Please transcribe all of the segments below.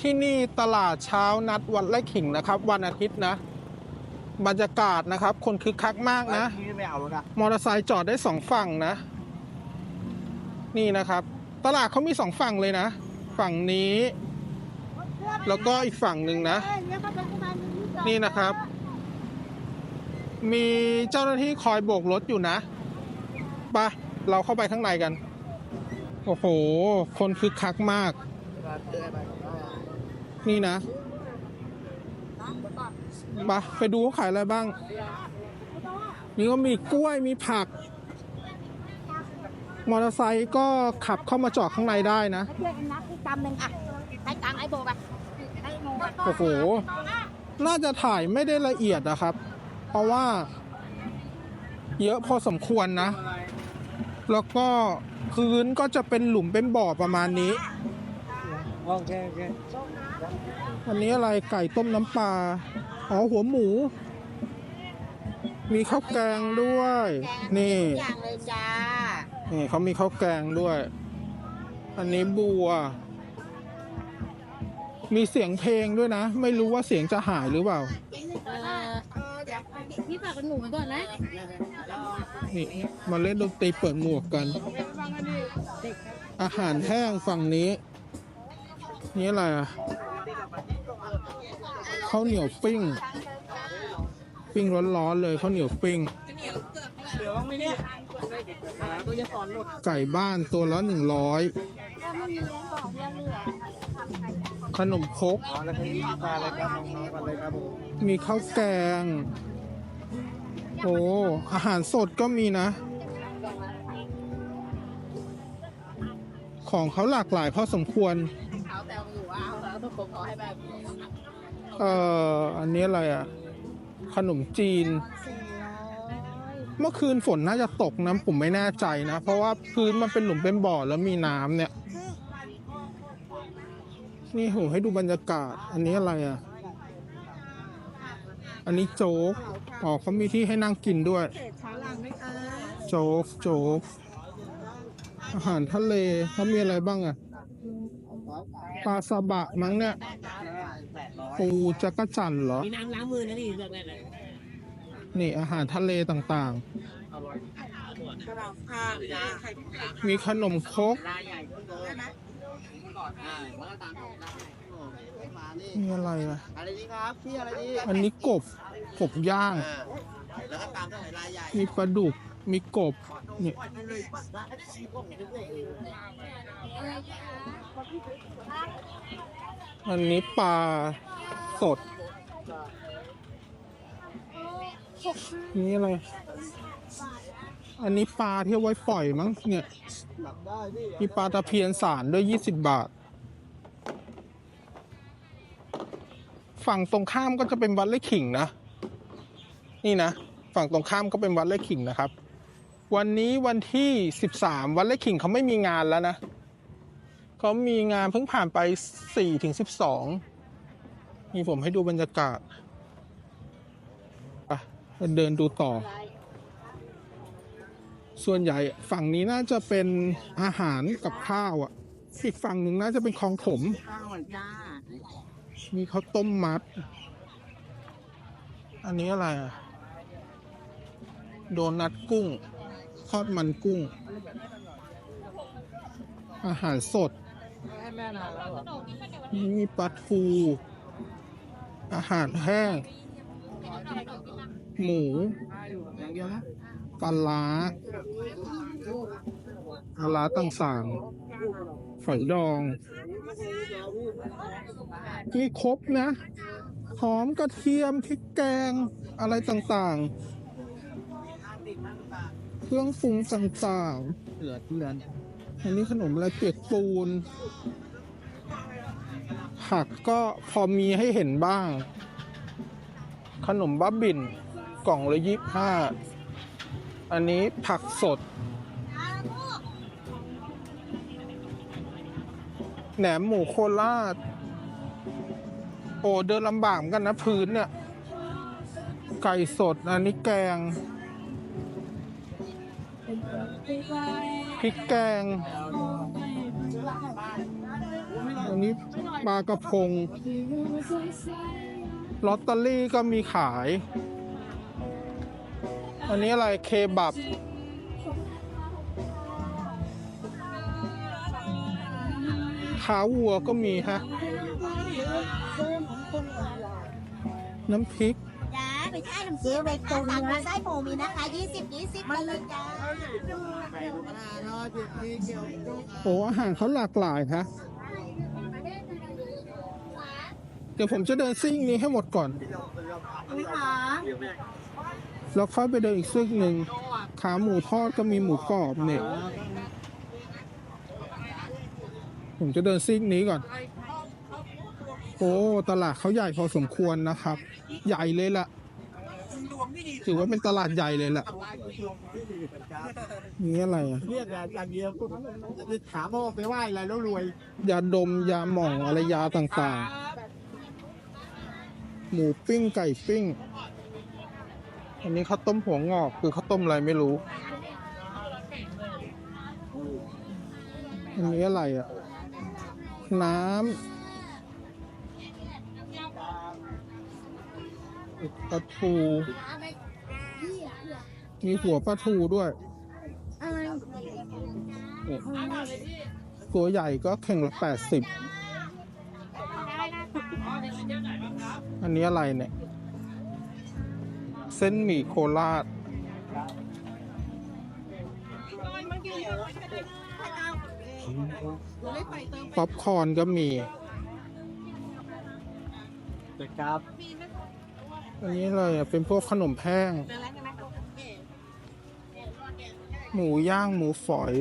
ที่นี่ตลาดเช้านัดวัดไร่ขิงนะครับ วันอาทิตย์นะ บรรยากาศนะครับ คนคึกคักมากนะ นี่ไม่เอาแล้วนะมอเตอร์ไซค์จอดได้สองฝั่งนะ นี่นะครับ ตลาดเขามีสองฝั่งเลยนะ ฝั่งนี้ แล้วก็อีกฝั่งหนึ่งนะ นี่นะครับ มีเจ้าหน้าที่คอยโบกรถอยู่นะไปะเราเข้าไปข้างในกัน โอ้โห คนคึกคักมาก นี่นะไปะไปดูเขาขายอะไรบ้าง นี่ก็มีกล้วยมีผัก มอเตอร์ไซค์ก็ขับเข้ามาจอดข้างในได้นะเพื่อนนักอีกกำหนึ่งอะให้ตังค์ไอ้โบไปให้โมไปโอ้โห น่าจะถ่ายไม่ได้ละเอียดนะครับ เพราะว่า เยอะพอสมควรนะ แล้วก็พื้นก็จะเป็นหลุมเป็นบ่อประมาณนี้ โอเค โอเค อันนี้อะไรไก่ต้มน้ำปลา อ๋อ หัวหมู มีข้าวแกงด้วย นี่อย่างเลยจ้านี่เขามีข้าวแกงด้วย อันนี้บัว มีเสียงเพลงด้วยนะ ไม่รู้ว่าเสียงจะหายหรือเปล่า เออพี่ฝากเป็นหนูไปก่อนนะ นี่ มาเล่นดนตรีเปิดหมวกกัน อาหารแห้งฝั่งนี้ นี่อะไรอะ ข้าวเหนียวปิ้ง ปิ้งร้อนๆเลยข้าวเหนียวปิ้งเดี๋ยวไม่เนี่ยตัวจะสอนหมดไก่บ้านตัวละหนึ่งร้อยขนมครกอ๋อแล้วทีนี้มาเลยครับน้องๆมาเลยครับผมมีข้าวแกง โอ้อาหารสดก็มีนะ ของเขาหลากหลายพอสมควรเขาแต่งอยู่ว่าเอาต้องขอให้แบบ เอ่ออันนี้อะไรอะ ขนมจีน เมื่อคืนฝนน่าจะตกนะผมไม่แน่ใจนะ เพราะว่าพื้นมันเป็นหลุมเป็นบ่อแล้วมีน้ำเนี่ย นี่โหให้ดูบรรยากาศ อันนี้อะไรอะ อันนี้โจ๊กอ๋อเขามีที่ให้นั่งกินด้วย โจ๊กโจ๊กอาหารทะเลเขามีอะไรบ้างอะ ปลาซาบะมั้งเนี่ย ปูจักรจันทร์เหรอ มีน้ำล้างมือนะนี่เลือกได้เลยนี่อาหารทะเลต่างๆ มีขนมครกลายใหญ่ขึ้นเลยนะก่อนอ่าว่าตามผมได้มานี่มีอะไรอะอะไรดีครับพี่อะไรดีอันนี้กบกบย่างอ่าแล้วก็ตามด้วยลายใหญ่มีปลาดุก มีกบนี่อันนี้ปลาสด นี่อะไร อันนี้ปลาที่ไว้ปล่อยมั้งเนี่ย มีปลาตะเพียนสารด้วยยี่สิบบาท ฝั่งตรงข้ามก็จะเป็นวัดไร่ขิงนะ นี่นะ ฝั่งตรงข้ามก็เป็นวัดไร่ขิงนะครับ วันนี้วันที่สิบสามวัดไร่ขิงเขาไม่มีงานแล้วนะเขามีงานเพิ่งผ่านไปสี่ถึงสิบสองนี่ผมให้ดูบรรยากาศไปเดินดูต่อ ส่วนใหญ่ฝั่งนี้น่าจะเป็นอาหารกับข้าวอะ อีกฝั่งหนึ่งน่าจะเป็นคลองถมมีข้าวต้มมัด อันนี้อะไรอะ โดนัทกุ้ง ทอดมันกุ้ง อาหารสด มีปลาทู อาหารแห้ง หมูปลาร้าปลาร้าต่างๆฝอยดองมีครบนะ หอมกระเทียมพริกแกงอะไรต่างๆ เครื่องปรุงต่างเหลือเหลือๆอันนี้ขนมอะไรเปียกปูน ผักก็พอมีให้เห็นบ้าง ขนมบ้าบิน กล่องละยี่ห้า อันนี้ผักสด แหนมหมูโคราช โอ้เดินลำบากเหมือนกันนะพื้นเนี่ย ไก่สด อันนี้แกง พริกแกง อันนี้ปลากระพง ลอตเตอรี่ก็มีขาย อันนี้อะไรเคบับ ขาวัวก็มีฮะ น้ำพริก ไปใช้น้ำซื้อไปตุนสั่งมาไส้หมูมีนะคะยี่สิบยี่สิบมาเลยจ้าโอ้อาหารเขาหลากหลายฮะเดี๋ยวผมจะเดินซิ่งนี้ให้หมดก่อนอุ้ยหาแล้วค่อยไปเดินอีกซิ่งหนึ่งขาหมูทอดก็มีหมูกรอบเนี่ยผมจะเดินซิ่งนี้ก่อน โอ้ ตลาดเขาใหญ่พอสมควรนะครับ ใหญ่เลยล่ะ ถือว่าเป็นตลาดใหญ่เลยล่ะนี่อะไรอะเรียกอย่างเดียวถามว่าไปไหว้อะไรแล้วรวย ยาดมยาหม่องอะไรยาต่างๆ หมูปิ้งไก่ปิ้ง อันนี้ข้าวต้มหัวงอกคือข้าวต้มอะไรไม่รู้ อันนี้อะไรอะ น้ำปลาทู มีหัวปลาทูด้วยอะไรนี่ตัวใหญ่ก็เข่งละแปดสิบอันนี้อะไรเนี่ย เส้นหมี่โคราชป๊อปคอร์นก็มีครับอันนี้อะไรอะเป็นพวกขนมแห้ง หมูย่างหมูฝอย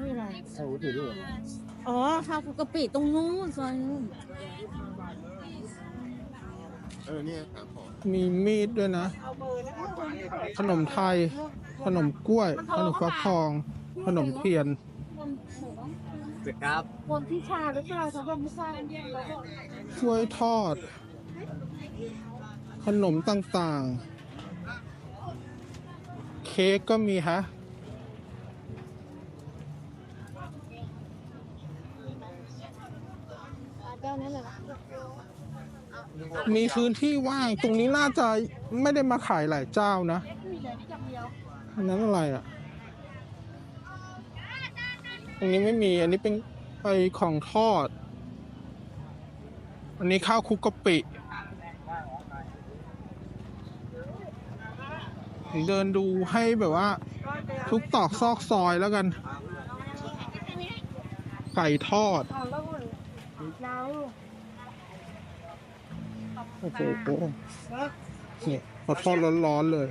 นี่อะไรโอ้ถือด้วยอ๋อข้าวคลุกกะปิตรงนู้นซอยนู้นเออเนี่ยครับผมมีมีดด้วยนะ ขนมไทย ขนมกล้วย ขนมฟักทอง ขนมเทียนครับคนที่ชาหรือเปล่าสำหรับไม่ทราบกล้วยทอด ขนมต่างๆ เค้กก็มีฮะ มีพื้นที่ว่าง ตรงนี้น่าจะไม่ได้มาขายหลายเจ้านะอันนั้นอะไรอะ ตรงนี้ไม่มี อันนี้เป็นไอของทอด อันนี้ข้าวคุกกะปิ เดินดูให้แบบว่า ทุกตอกซอกซอยแล้วกัน ไก่ทอดโอ้โหเนี่ยพอทอดร้อนๆเลย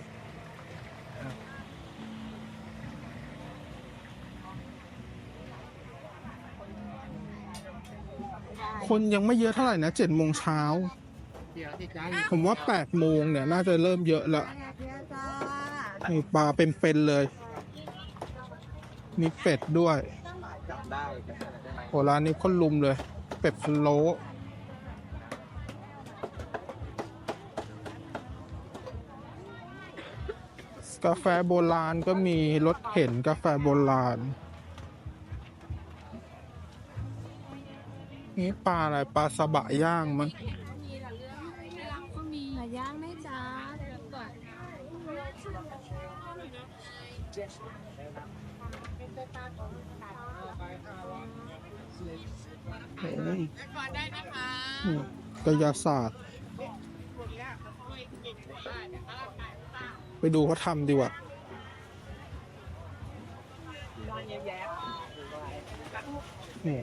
คนยังไม่เยอะเท่าไหร่นะเจ็ดโมงเช้า ผมว่าแปดโมงเนี่ยน่าจะเริ่มเยอะละจ้ามีปลาเป็นๆเลย มีเป็ดด้วยจับได้จับได้ไหมโหร้านนี้คนลุมเลย เป็ดพะโล้กาแฟโบราณก็มีรถเข็นกาแฟโบราณ นี่ปลาอะไรปลาสบะย่างมั้ง มีหาย่างไหมจ้า โอ้ยนี่กายาศาสตร์ ไปดูเขาทำดีกว่านี่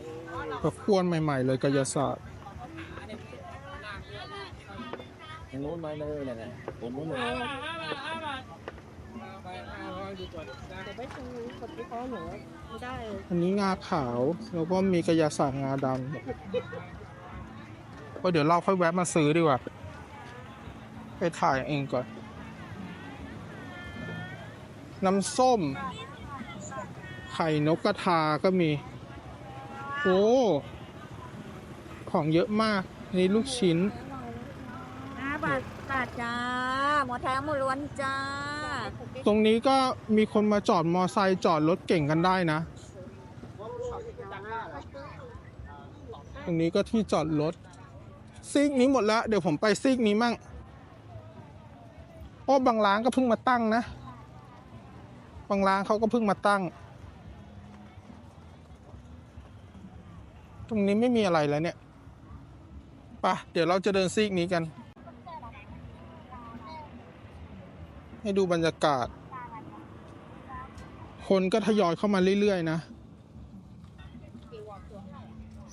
ก็ควรใหม่ ๆ เลยกายาศาสตร์ตรงนู้นมาเลยนะนะตรงนู้นเลย แต่ไม่ซื้อกดที่เขาหนูไม่ได้อันนี้งาขาว แล้วก็มีกระยาศาสตร์งาดำก็เดี๋ยวเราค่อยแวะมาซื้อดีกว่า ไปถ่ายเองก่อน น้ำส้ม ไข่นกกระทาก็มี โอ้ของเยอะมาก นี่ลูกชิ้นห้าบาทบาทจ้า หมอแท้หมูล้วนจ้า ตรงนี้ก็มีคนมาจอดมอไซค์จอดรถเก่งกันได้นะ ตรงนี้ก็ที่จอดรถซีกนี้หมดแล้ว เดี๋ยวผมไปซีกนี้มั่งโอ้บางร้านก็เพิ่งมาตั้งนะ บางร้านเขาก็เพิ่งมาตั้ง ตรงนี้ไม่มีอะไรแล้วเนี่ยไปะเดี๋ยวเราจะเดินซีกนี้กัน ให้ดูบรรยากาศ คนก็ทยอยเข้ามาเรื่อยๆนะ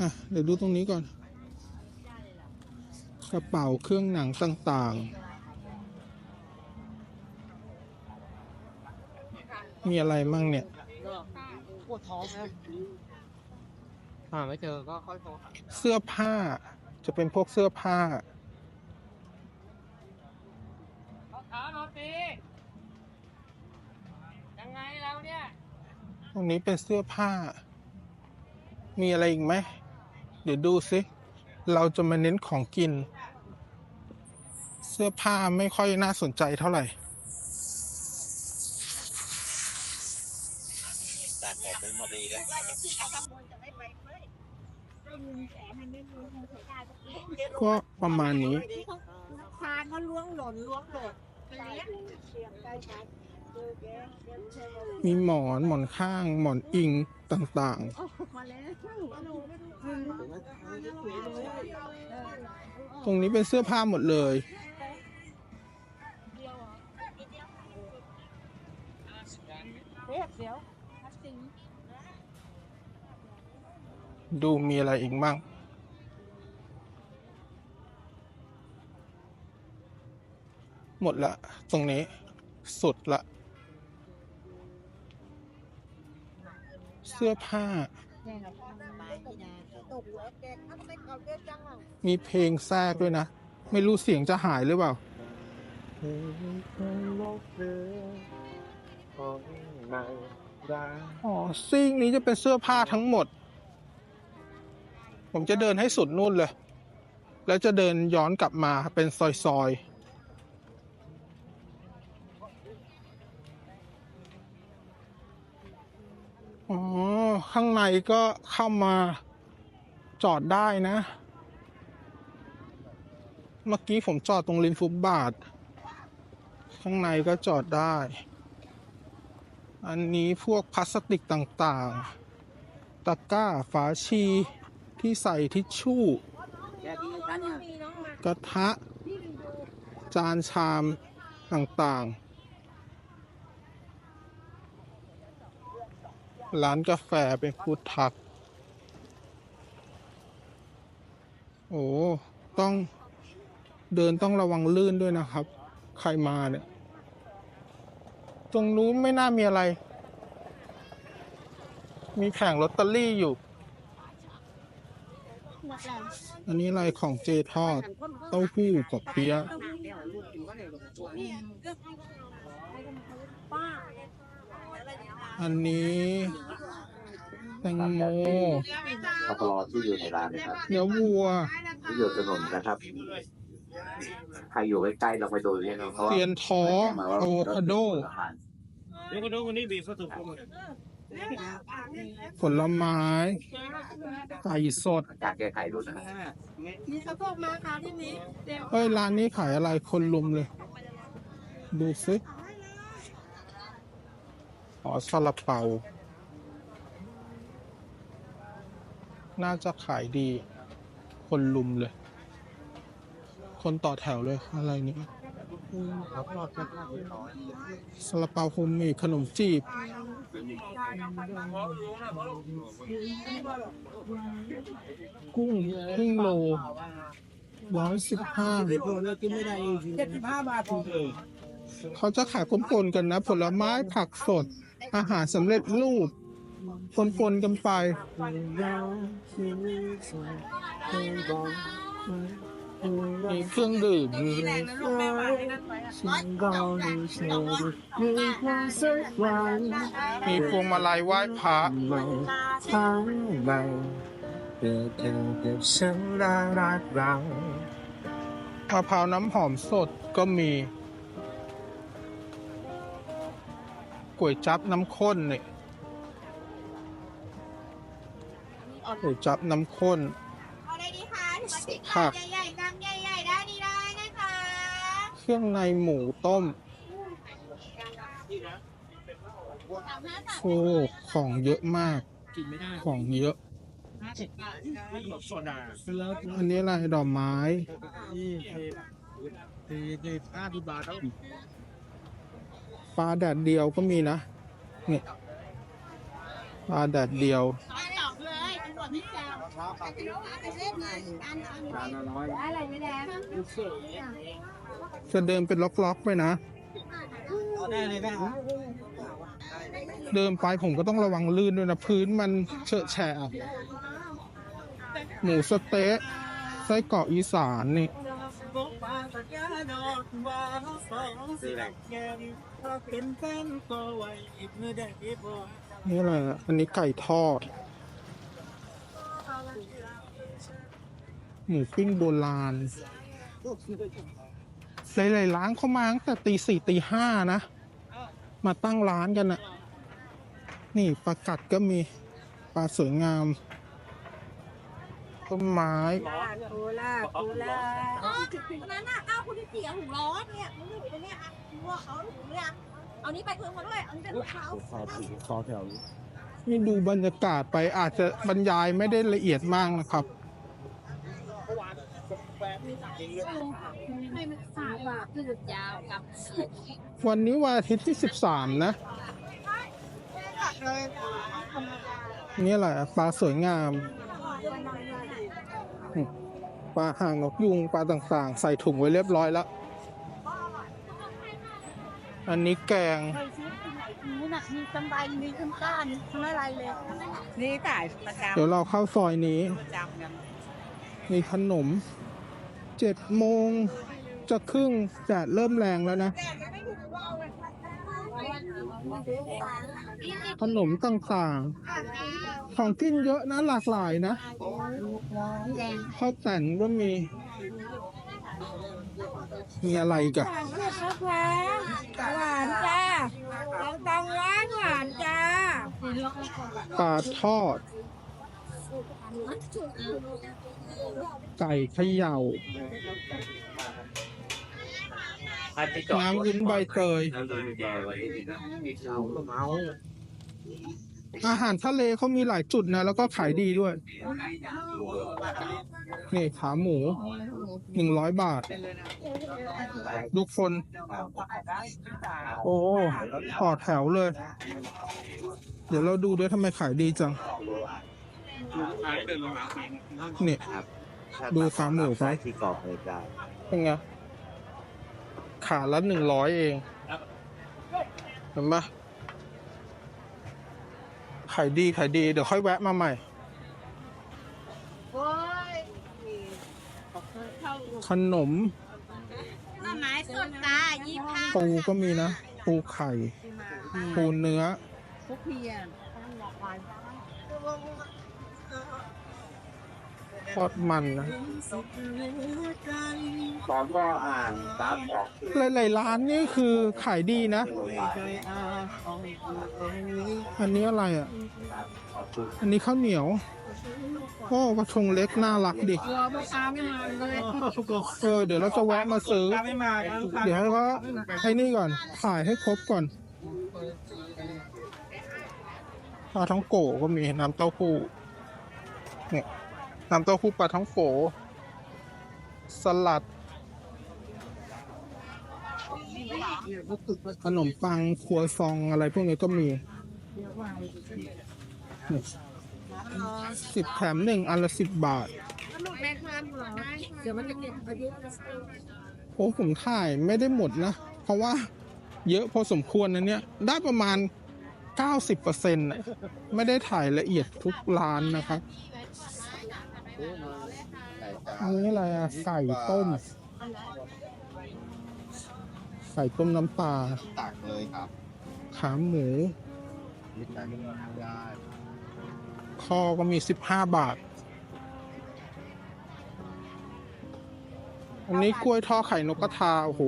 อะเดี๋ยวดูตรงนี้ก่อน กระเป๋าเครื่องหนังต่างๆ มีอะไรมั่งเนี่ยปวดท้องนะหาไม่เจอก็ค่อยโทรเสื้อผ้าจะเป็นพวกเสื้อผ้า ขาโรตียังไงแล้วเนี่ยตรงนี้เป็นเสื้อผ้า มีอะไรอีกไหม เดี๋ยวดูสิ เราจะมาเน้นของกิน เสื้อผ้าไม่ค่อยน่าสนใจเท่าไหร่ตัดออกเป็นมาดีแล้วก็ประมาณนี้ทานเขาล้วงหล่นล้วงหล่น มีหมอนหมอนข้างหมอนอิงต่างมาแล้วๆตรงนี้เป็นเสื้อผ้าหมดเลยเรียบเดี๋ยวดูมีอะไรอีกบ้าง หมดละ ตรงนี้ สุดละ เสื้อผ้า มีเพลงแทรกด้วยนะ ไม่รู้เสียงจะหายหรือเปล่าอ๋อซีกนี้จะเป็นเสื้อผ้าทั้งหมด ผมจะเดินให้สุดนู่นเลย แล้วจะเดินย้อนกลับมาเป็นซอยๆ อ๋อ ข้างในก็เข้ามาจอดได้นะ เมื่อกี้ผมจอดตรงริมฟุตบาท ข้างในก็จอดได้ อันนี้พวกพลาสติกต่างๆ ตะกร้าฝาชีที่ใส่ทิชชู่ กระทะ จานชามต่างๆ ร้านกาแฟเป็นฟูดทัก โอ้ ต้องเดินต้องระวังลื่นด้วยนะครับ ใครมาเนี่ย ตรงนู้นไม่น่ามีอะไร มีแผงลอตเตอรี่อยู่ อันนี้อะไรของเจทอด เต้าหู้กับเปี๊ยะป้า อันนี้แตงโมปตลอที่อยู่ในร้านนะครับเนื้อวัวที่อยู่ถนนนะครับใครอยู่ใกล้ๆเราไปดูเนี่ยนะเพราะว่าเทียนท้ออะโวคาโดเดี๋ยวก็ดูวันนี้บีบก็ถูกผลไม้ไก่สดจากแก้ไขรุ่นนะครับมีสะโพกมาค่ะที่นี้เดี๋ยวเฮ้ยร้านนี้ขายอะไรคนลุมเลย ดูสิ อ๋อซาลาเปา น่าจะขายดี คนลุมเลย คนต่อแถวเลยอะไรเนี้ยซาลาเปาโฮมเมดขนมจีบ กุ้งกุ้งโลร้อยสิบห้าเจ็ดสิบห้าบาทถูกเขาจะขายปนๆกันนะ ผลไม้ผักสด อาหารสำเร็จรูปปนๆกันไป มีเครื่องดื่ม มีพวงมาลัยไหว้พระทั้งใบเกิดเธอกับฉันและรักเรามะพร้าวน้ำหอมสดก็มี ก๋วยจับน้ำข้นนี่ก๋วยจับน้ำข้น เอาอะไรดีคะถุงละสิบผักใหญ่ๆกำใหญ่ๆได้ดีได้นะคะเครื่องในหมูต้มสามห้าสามโอ้ของเยอะมาก กินไม่ได้ของเยอะโซดาแล้วอันนี้อะไรดอกไม้ นี่คือคือห้าสิบบาทแล้ว ปลาแดดเดียวก็มีนะเนี่ยปลาแดดเดียวเลยตำรวจะเดินเป็นล็อกๆไปนะได้เลยแม่ครับเดินไปผมก็ต้องระวังลื่นด้วยนะพื้นมันเฉอะแฉะหมูสเต๊ะไส้กรอกอีสานนี่ เป็นแฟนก็ไว้เมื่อได้พอนี่อะไรอะอันนี้ไก่ทอด หมูปิ้งโบราณหลายๆร้านเข้ามาตั้งแต่ตีสี่ตีห้านะ มาตั้งร้านกันอะนี่ปลากัดก็มีปลาสวยงาม ต้นไม้โคลาโคลาอ๋อถึงนั้นน่ะอ้าวคุณที่เสียหูร้อนเนี่ยมึงอยู่ตรงเนี้ยอะวัวเขาถุงเนี่ย เอานี้ไปเพิ่มมาด้วย เอานี้เป็นเขาขอถือคอแถวนี่ดูบรรยากาศไปอาจจะบรรยายไม่ได้ละเอียดมากนะครับวันนี้วันอาทิตย์ที่ 13 นะ นี่แหละปลาสวยงาม ปลาห่างนกยุงปลาต่างๆ ใส่ถุงไว้เรียบร้อยแล้ว อันนี้แกงเคยซื้อที่ไหนนู้นน่ะมีกำไรมีกำก้านทั้งอะไรเลยนี่ขายประจเดี๋ยวเราเข้าซอยนี้ำประจำกันมีขนม เจ็ดโมงจะครึ่งจะเริ่มแรงแล้วนะ ขนมต่างๆ ของกินเยอะนะหลากหลายนะข้าวแต่นก็มี มีอะไรอีกันหวานจ้าลองตองหวานหวานจ้าปลาทอด ไก่เขย่า น้ำวุ้นใบเตยอาหารทะเลเขามีหลายจุดนะ แล้วก็ขายดีด้วย นี่ขาหมูหนึ่งร้อยบาทลูกคน โอ้ต่อแถวเลย เดี๋ยวเราดูด้วยทำไมขายดีจัง นี่ ดูขาหมูครับที่เกาะเลยได้เป็นไง ขาละหนึ่งร้อยเองเห็นปะขายดีขายดี เดี๋ยวค่อยแวะมาใหม่โอ้ยขนมหน่อไม้สดจ้ายี่ห้าปูก็มีนะ ปูไข่ ปูเนื้อ ทุกเพียน ทอดมันนะตอนก็อ่านตามออกหลายๆร้านนี่คือขายดีนะ อันนี้อะไรอะ อันนี้ข้าวเหนียวโอ้กระทงเล็กน่ารักดิตัวพ่อค้าไม่มาเลยเออเดี๋ยวเราจะแวะมาซื้อ ไม่มาครับเดี๋ยวให้เขาให้นี่ก่อนถ่ายให้ครบก่อนปลาท้องโกก็มีน้ำเต้าหู้เนี่ย น้ำเต้าหู้ปลาท้องโกสลัด ขนมปังครัวซองอะไรพวกนี้ก็มีสิบแถมหนึ่งอันละสิบบาทโอ้ผมถ่ายไม่ได้หมดนะ เพราะว่าเยอะพอสมควรนะเนี่ย ได้ประมาณ 90%นะไม่ได้ถ่ายละเอียดทุกร้านนะครับ อันนี้อะไรอะไก่ต้มไก่ต้มน้ำปลาตักเลยครับขาหมูนิดหน่อยได้คอก็มี15บาท อันนี้กล้วยทอดไข่นกกระทา โอ้โห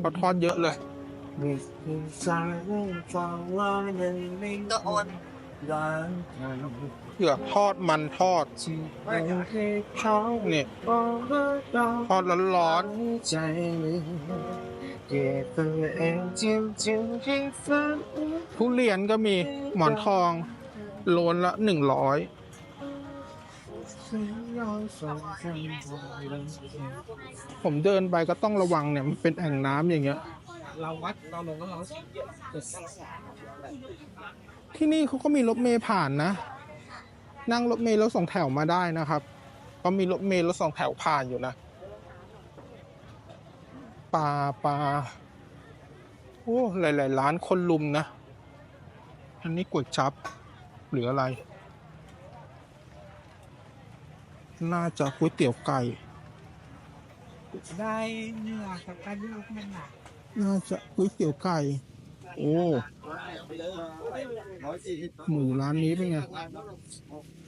เขาทอดเยอะเลยมีสายฟังว่ามันไม่ตัวโอนรักกัน เผือกทอดมันทอดที่ไม่ให้เขาเนี่ยบอกว่าเราทอดร้อนใจเลยเก็บตัวเองจริงๆให้ฝันๆทุเรียนก็มีหมอนทองโลนละหนึ่งร้อยฉันยอมส่งคำบอกรักผมเดินไปก็ต้องระวังเนี่ย มันเป็นแอ่งน้ำอย่างเงี้ย เราวัดเราลงก็เราที่นี่เขาก็มีรถเมล์ผ่านนะ นั่งรถเมล์รถสองแถวมาได้นะครับ ก็มีรถเมล์รถสองแถวผ่านอยู่นะปลาปลาโอ้หลาย ๆ ร้านคนลุมนะ อันนี้ก๋วยจับหรืออะไร น่าจะก๋วยเตี๋ยวไก่ได้เนื้อกับการที่เรามันหนักน่าจะก๋วยเตี๋ยวไก่ โอ้หมูร้านนี้เป็นไง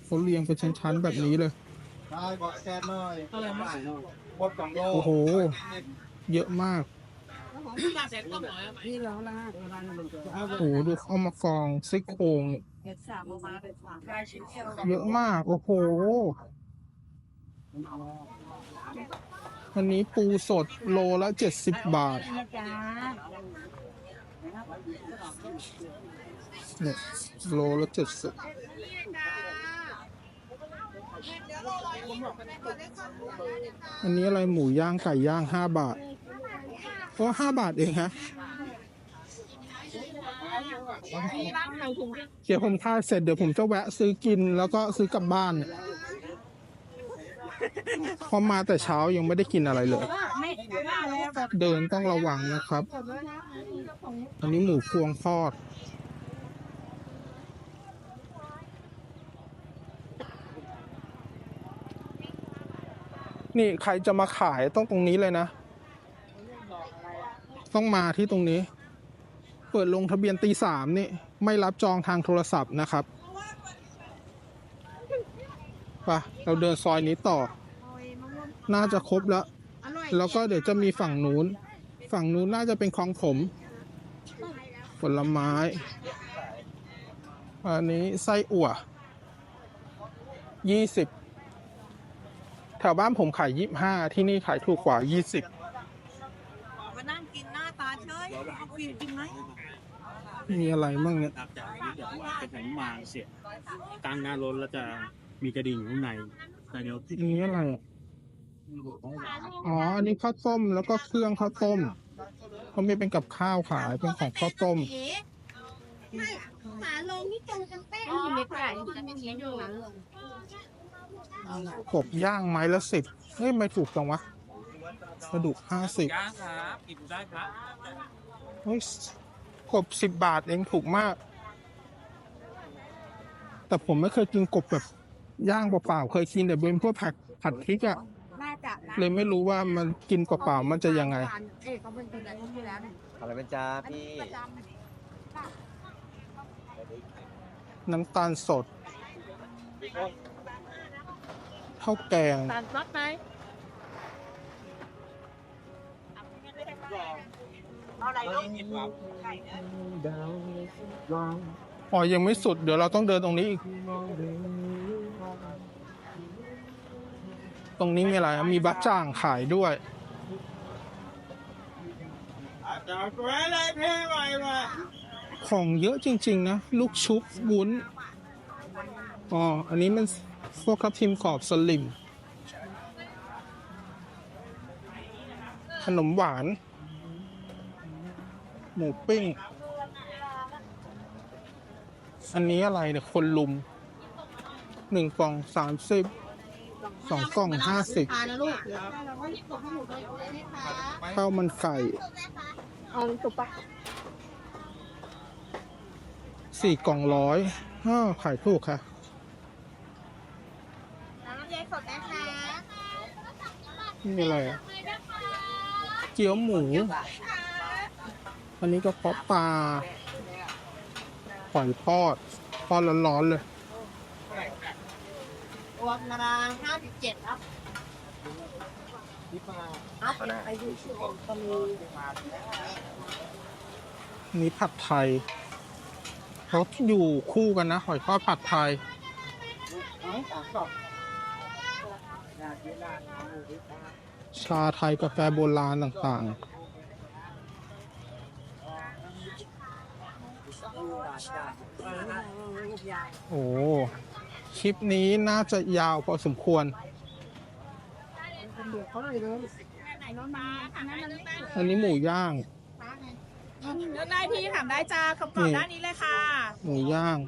เขาเรียงเป็นชั้นๆแบบนี้เลยได้บอแซดหน่อยอะไรไม่บดกล่องโลโอ้โห เยอะมากพี่เราละโอ้โหดูเข้ามากองซี่โครงเยอะมาก โอ้โหอันนี้ปูสดโลละเจ็ดสิบบาท เนี่ยโลละเจ็ดสิบอันนี้อะไรหมูย่างไก่ย่างห้าบาทก็ห้าบาทเองฮะเดี๋ยวผมทายเสร็จเดี๋ยวผมจะแวะซื้อกินแล้วก็ซื้อกลับบ้านเพอมาแต่เช้ายังไม่ได้กินอะไรเลย ไม่ได้แล้วแบบเดินต้องระวังนะครับ อันนี้หมูพวงทอด นี่ใครจะมาขายต้องตรงนี้เลยนะ ต้องมาที่ตรงนี้ เปิดลงทะเบียนตีสามนี่ ไม่รับจองทางโทรศัพท์นะครับ ไปเราเดินซอยนี้ต่อ น่าจะครบแล้วอร่อยแล้วก็เดี๋ยวจะมีฝั่งนู้น ฝั่งนู้นน่าจะเป็นคลองผม ผลไม้ อันนี้ไส้อั่วยี่สิบแถวบ้านผมขายยี่ห้าที่นี่ขายถูกกว่ายี่สิบมานั่งกินหน้าตาเฉยเอาคุยจริงไหมมีอะไรบ้างเนี่ยครับจากนี้เดี๋ยวว่าเป็นหนุมานเสียบตั้งหน้ารถแล้วจะ มีกระดิ่งอยู่ข้างในแต่เดี๋ยวที่อันนี้อะไรอะอ๋อ อันนี้ข้าวต้มแล้วก็เครื่องข้าวต้มเขามีเป็นกับข้าวขายเป็นของข้าวต้มฝาลงนี่ตรงกันเป๊ะมีเม็ดไก่จะเป็นเงี้ยอยู่นั้นเลยกบย่างไม้ละสิบเฮ้ยไม่ถูกจังวะกระดูกห้าสิบย่างครับกินได้ครับเฮ้ยกบสิบบาทเองถูกมาก แต่ผมไม่เคยกินกบแบบ ย่างเปล่าๆเคยกินแต่เป็นพวกผัดผัดพริกอะน่าจะนะเลยไม่รู้ว่ามันกินเปล่าๆมันจะยังไง เอ๊ะเขาเป็นคนไหนที่แล้วเนี่ยอะไรเป็นจ้าอันพี่นี้ประจำน้ำตาลสดข้าวแกงตาลซอสไหมเอาอะไรลูกดาวลองอ๋อยังไม่สุด เดี๋ยวเราต้องเดินตรงนี้อีก มองดู ตรงนี้มีอะไรมีบัตรจ่างขายด้วยของเยอะจริง ๆ นะ ลูกชุบวุ้นอ๋ออันนี้มันพวกทับทิมกรอบสลิมขนมหวาน หมูปิ้ง อันนี้อะไรเนี่ย คนลุมหนึ่งกล่องสามสิบ สองกล่องห้าสิบ ทานนะลูกข้าวมันไก่เอาตุกปะสี่กล่องร้อยอ้าวขายถูกค่ะ น้ำลำไยสดนะคะนี่อะไรอะเกี๊ยวหมู อันนี้ก็เพาะปลาหอยทอดทอดร้อนๆเลย รวกระดางห้าสิบเจ็ดครับเอาไปดูชื่อตะลูนี่ผัดไทยเขาอยู่คู่กันนะ หอยทอดผัดไทยชาไทยกาแฟโบราณต่างๆ โอ้ คลิปนี้น่าจะยาวพอสมควรอันนี้หมูย่าง เลือกได้พี่ถามได้จ้าคำตอบด้านนี้เลยค่ะ หมูย่าง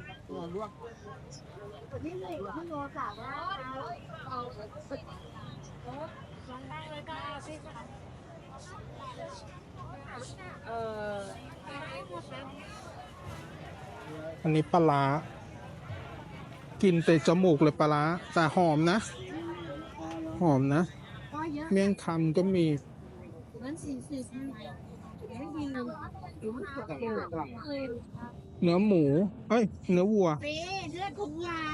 อันนี้ปลาร้า กินเตะจมูกเลยปลาร้าแต่หอมนะ หอมนะเมี่ยงคำก็มีเนื้อหมู เอ้ย เนื้อวัวเลือดของใหญ่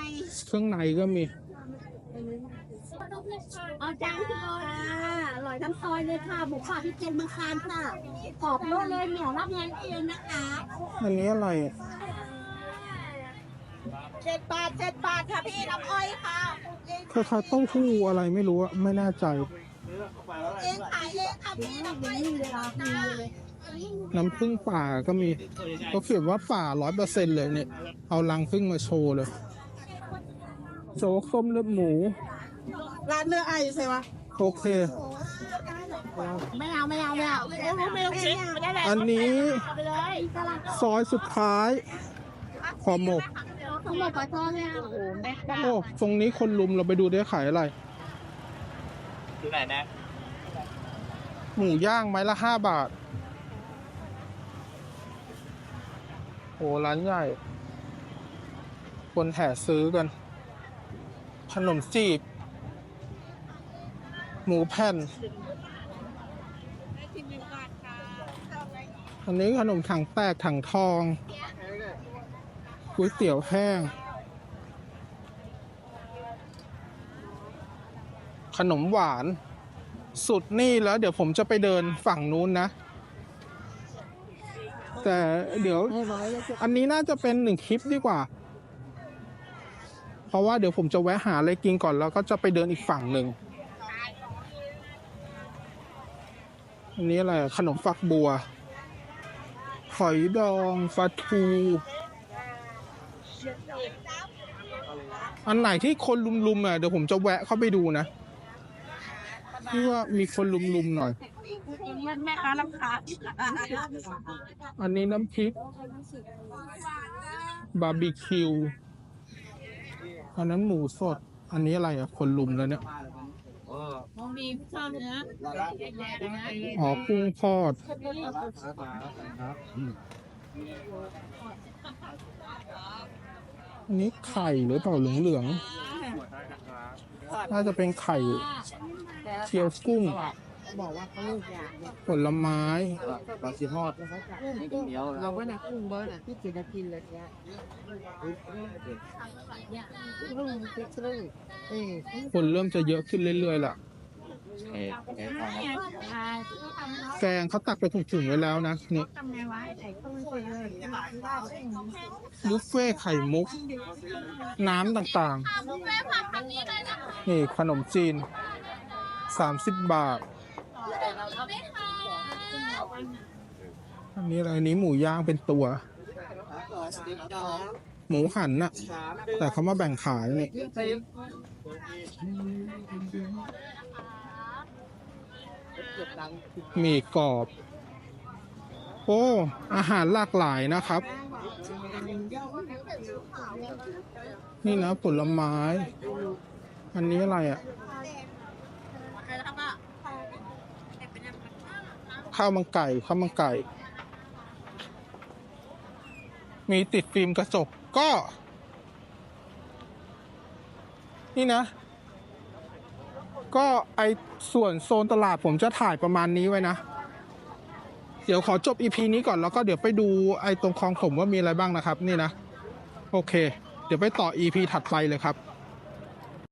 เครื่องในก็มี เอาจานที่โลค่ะอร่อยทั้งซอยเลยค่ะหมูข่าที่เจนเมืองคานค่ะกรอบโลดเลยเหนียวรับงานเองนะคะ อันนี้อะไรอะ เจ็ดบาทเจ็ดบาทค่ะพี่น้ำอ้อยค่ะคล้ายๆเต้าหู้อะไรไม่รู้อะไม่แน่ใจ เองขายเองค่ะพี่น้ำอ้อยเลยค่ะน้ำผึ้งป่าก็มีเขาเขียนว่าป่าร้อยเปอร์เซ็นเลยเนี่ย เอารังผึ้งมาโชว์เลยโจ๊กส้มเลือดหมู ร้านเนื้อไอใช่ไหมโอเค ไม่เอาไม่เอาไม่เอาไม่ต้องไม่ต้องชิมไม่ได้แหละอันนี้เอาไปเลยซอยสุดท้ายขอหมก ทั้งหมดปลาทอดเลยค่ะโอ้โหแม่บ้าโอ้ตรงนี้คนลุมเราไปดูได้ขายอะไรที่ไหนนะหมูย่างไม้ละห้าบาท โอ้ร้านใหญ่ คนแห่ซื้อกัน ขนมจีบ หมูแผ่น อันนี้ขนมถังแตกถังทอง ก๋วยเตี๋ยวแห้ง ขนมหวาน สุดนี่แล้วเดี๋ยวผมจะไปเดินฝั่งนู้นนะ แต่เดี๋ยวอันนี้น่าจะเป็นหนึ่งคลิปดีกว่า เพราะว่าเดี๋ยวผมจะแวะหาอะไรกินก่อนแล้วก็จะไปเดินอีกฝั่งหนึ่งอันนี้อะไรขนมฝักบัวหอยดองปลาทู อันไหนที่คนลุมๆอะเดี๋ยวผมจะแวะเข้าไปดูนะที่ว่ามีคนลุมๆหน่อย แม่ค้าราคาอันนี้น้ำพริกบาร์บีคิว อันนั้นหมูสด อันนี้อะไรอะ คนลุมแล้วเนี่ยมองดีชอบเนื้ออ๋อกุ้งทอดอ นนี้ไข่หรือเปล่าเหลืองๆน่าจะเป็นไข่เจียวกุ้งบอกว่าเขาอยากเนี่ยผลไม้ปลาสีทอดกุ้งเหนียวเราก็นะกุ้งเบิร์ดอะที่กินจะกินเลยเนี่ยกุ้งพริกซึ่งเอ้ยคนเริ่มจะเยอะขึ้นเรื่อยๆล่ะ เอ๊ะเอ๊ะฟังครับแกงเขาตักไปถุงๆไว้แล้วนะนี่ทำไงวะไอ้ต้นไปเลยบุฟเฟ่ไข่มุก น้ำต่างๆ นี่ขนมจีน 30 บาท อันนี้อะไรอันนี้หมูย่างเป็นตัว หมูหันน่ะ แต่เขามาแบ่งขายนี่ มีกรอบ โอ้ อาหารหลากหลายนะครับ นี่นะผลไม้ อันนี้อะไรอะข้าวมันไก่ข้าวมันไก่ มีติดฟิล์มกระจกก็ นี่นะ ก็ไอส่วนโซนตลาดผมจะถ่ายประมาณนี้ไว้นะ เดี๋ยวขอจบ EP นี้ก่อนแล้วก็เดี๋ยวไปดูไอตรงคลองผมว่ามีอะไรบ้างนะครับ นี่นะ โอเค เดี๋ยวไปต่อ EP ถัดไปเลยครับ